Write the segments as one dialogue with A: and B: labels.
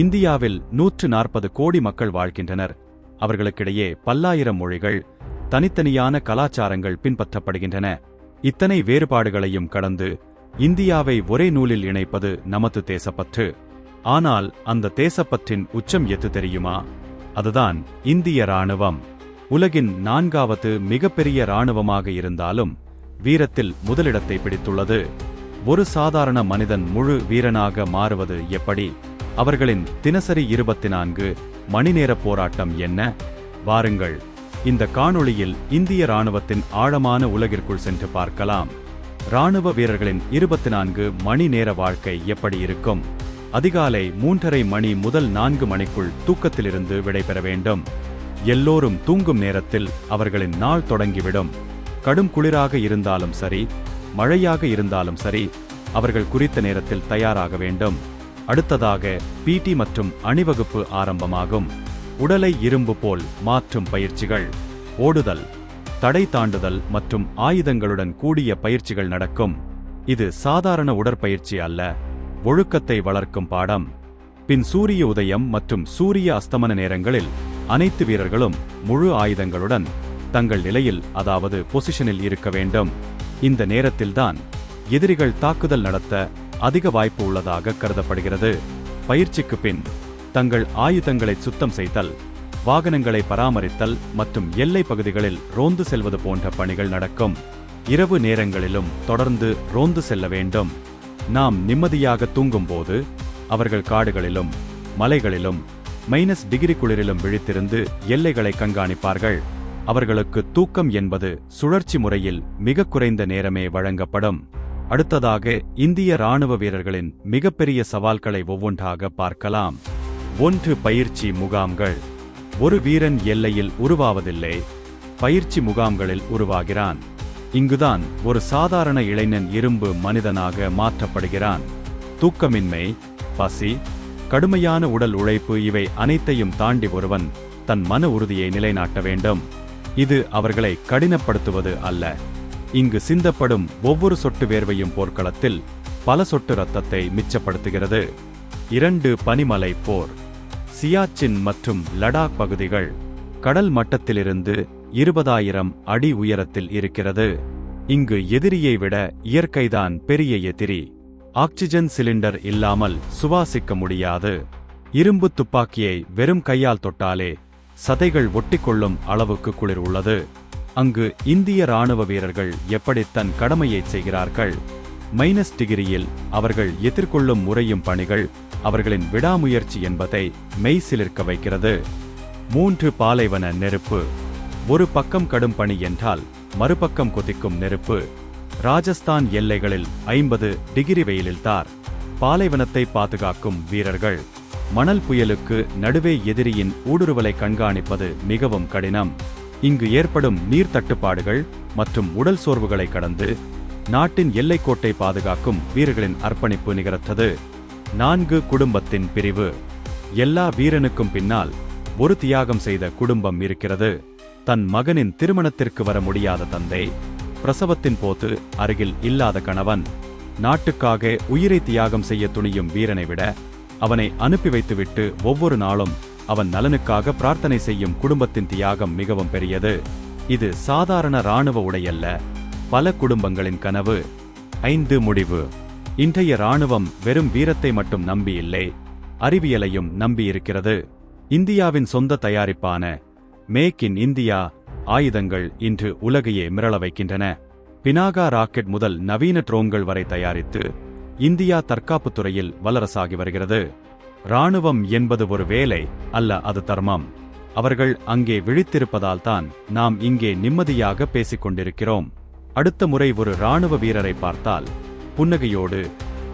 A: இந்தியாவில் நூற்று நாற்பது கோடி மக்கள் வாழ்கின்றனர். அவர்களுக்கிடையே பல்லாயிரம் மொழிகள் தனித்தனியான கலாச்சாரங்கள் பின்பற்றப்படுகின்றன. இத்தனை வேறுபாடுகளையும் கடந்து இந்தியாவை ஒரே நூலில் இணைப்பது நமது தேசப்பற்று. ஆனால் அந்த தேசப்பற்றின் உச்சம் எது தெரியுமா? அதுதான் இந்திய ராணுவம் உலகின் நான்காவது மிகப்பெரிய ராணுவமாக இருந்தாலும் வீரத்தில் முதலிடத்தை பிடித்துள்ளது. ஒரு சாதாரண மனிதன் முழு வீரனாக மாறுவது எப்படி? அவர்களின் தினசரி இருபத்தி நான்கு மணி நேர போராட்டம் என்ன? வாருங்கள் இந்த காணொளியில் இந்திய ராணுவத்தின் ஆழமான உலகிற்குள் சென்று பார்க்கலாம். ராணுவ வீரர்களின் இருபத்தி நான்கு மணி நேர வாழ்க்கை எப்படி இருக்கும்? அதிகாலை மூன்றரை மணி முதல் நான்கு மணிக்குள் தூக்கத்திலிருந்து விடைபெற வேண்டும். எல்லோரும் தூங்கும் நேரத்தில் அவர்களின் நாள் தொடங்கிவிடும். கடும் குளிராக இருந்தாலும் சரி மழையாக இருந்தாலும் சரி அவர்கள் குறித்த நேரத்தில் தயாராக வேண்டும். அடுத்ததாக பிடி மற்றும் அணிவகுப்பு ஆரம்பமாகும். உடலை இரும்பு போல் மாற்றும் பயிற்சிகள். ஓடுதல் தடை தாண்டுதல் மற்றும் ஆயுதங்களுடன் கூடிய பயிற்சிகள் நடக்கும். இது சாதாரண உடற்பயிற்சி அல்ல ஒழுக்கத்தை வளர்க்கும் பாடம். பின் சூரிய உதயம் மற்றும் சூரிய அஸ்தமன நேரங்களில் அனைத்து வீரர்களும் முழு ஆயுதங்களுடன் தங்கள் நிலையில் அதாவது பொசிஷனில் இருக்க வேண்டும். இந்த நேரத்தில்தான் எதிரிகள் தாக்குதல் நடத்த அதிக வாய்ப்பு உள்ளதாக கருதப்படுகிறது. பயிற்சிக்கு பின் தங்கள் ஆயுதங்களை சுத்தம் செய்தல் வாகனங்களை பராமரித்தல் மற்றும் எல்லை பகுதிகளில் ரோந்து செல்வது போன்ற பணிகள் நடக்கும். இரவு நேரங்களிலும் தொடர்ந்து ரோந்து செல்ல வேண்டும். நாம் நிம்மதியாக தூங்கும்போது அவர்கள் காடுகளிலும் மலைகளிலும் மைனஸ் டிகிரி குளிரிலும் விழித்திருந்து எல்லைகளை கண்காணிப்பார்கள். அவர்களுக்கு தூக்கம் என்பது சுழற்சி முறையில் மிக குறைந்த நேரமே வழங்கப்படும். அடுத்ததாக இந்திய ராணுவ வீரர்களின் மிகப்பெரிய சவால்களை ஒவ்வொன்றாக பார்க்கலாம். ஒன்று பயிற்சி முகாம்கள். ஒரு வீரன் எல்லையில் உருவாவதில்லை. பயிற்சி முகாம்களில் உருவாகிறான். இங்குதான் ஒரு சாதாரண இளைஞன் இரும்பு மனிதனாக மாற்றப்படுகிறான். தூக்கமின்மை பசி கடுமையான உடல் உழைப்பு இவை அனைத்தையும் தாண்டி ஒருவன் தன் மன உறுதியை நிலைநாட்ட வேண்டும். இது அவர்களை கடினப்படுத்துவது அல்ல. இங்கு சிந்தப்படும் ஒவ்வொரு சொட்டு வேர்வையும் போர்க்களத்தில் பல சொட்டு ரத்தத்தை மிச்சப்படுத்துகிறது. இரண்டு பனிமலை போர் சியாச்சின் மற்றும் லடாக் பகுதிகள் கடல் மட்டத்திலிருந்து இருபதாயிரம் அடி உயரத்தில் இருக்கிறது. இங்கு எதிரியை விட இயற்கைதான் பெரிய எதிரி. ஆக்சிஜன் சிலிண்டர் இல்லாமல் சுவாசிக்க முடியாது. இரும்பு துப்பாக்கியை வெறும் கையால் தொட்டாலே சதைகள் ஒட்டிக்கொள்ளும் அளவுக்கு குளிர் உள்ளது. அங்கு இந்திய ராணுவ வீரர்கள் எப்படி தன் கடமையை செய்கிறார்கள்? மைனஸ் டிகிரியில் அவர்கள் எதிர்கொள்ளும் முறையும் பணிகள் அவர்களின் விடாமுயற்சி என்பதை மெய்சிலிர்க்க வைக்கிறது. மூன்று பாலைவன நெருப்பு. ஒரு பக்கம் கடும் பணி என்றால் மறுபக்கம் கொதிக்கும் நெருப்பு. ராஜஸ்தான் எல்லைகளில் ஐம்பது டிகிரி வெயிலில் தார். பாலைவனத்தை பாதுகாக்கும் வீரர்கள். மணல் புயலுக்கு நடுவே எதிரியின் ஊடுருவலை கண்காணிப்பது மிகவும் கடினம். இங்கு ஏற்படும் நீர் தட்டுப்பாடுகள் மற்றும் உடல் சோர்வுகளை கடந்து நாட்டின் எல்லைக்கோட்டை பாதுகாக்கும் வீரர்களின் அர்ப்பணிப்பு நிகழ்த்தது. நான்கு குடும்பத்தின் பிரிவு. எல்லா வீரனுக்கும் பின்னால் ஒரு தியாகம் செய்த குடும்பம் இருக்கிறது. தன் மகனின் திருமணத்திற்கு வர முடியாத தந்தை பிரசவத்தின் போது அருகில் இல்லாத கணவன் நாட்டுக்காக உயிரை தியாகம் செய்ய துணியும் வீரனை விட அவனை அனுப்பி வைத்துவிட்டு ஒவ்வொரு நாளும் அவன் நலனுக்காக பிரார்த்தனை செய்யும் குடும்பத்தின் தியாகம் மிகவும் பெரியது. இது சாதாரண ராணுவ உடையல்ல. பல குடும்பங்களின் கனவு. ஐந்து முடிவு. இன்றைய ராணுவம் வெறும் வீரத்தை மட்டும் நம்பியில்லை அறிவியலையும் நம்பியிருக்கிறது இந்தியாவின் சொந்த தயாரிப்பான மேக் இன் இந்தியா ஆயுதங்கள் இன்று உலகையே மிரள வைக்கின்றன. பினாகா ராக்கெட் முதல் நவீன ட்ரோன்கள் வரை தயாரித்து இந்தியா தற்காப்புத் துறையில் வல்லரசாகி வருகிறது. ராணுவம் என்பது ஒரு வேலை அல்ல அது தர்மம். அவர்கள் அங்கே விழித்திருப்பதால் தான் நாம் இங்கே நிம்மதியாக பேசிக் கொண்டிருக்கிறோம் அடுத்த முறை ஒரு ராணுவ வீரரை பார்த்தால் புன்னகையோடு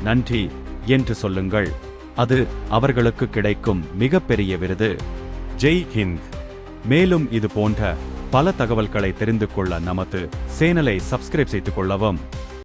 A: நன்றி என்று சொல்லுங்கள். அது அவர்களுக்கு கிடைக்கும் மிகப்பெரிய விருது. ஜெய் ஹிந்த். மேலும் இது போன்ற பல தகவல்களை தெரிந்து கொள்ள நமது சேனலை சப்ஸ்கிரைப் செய்து கொள்ளவும்.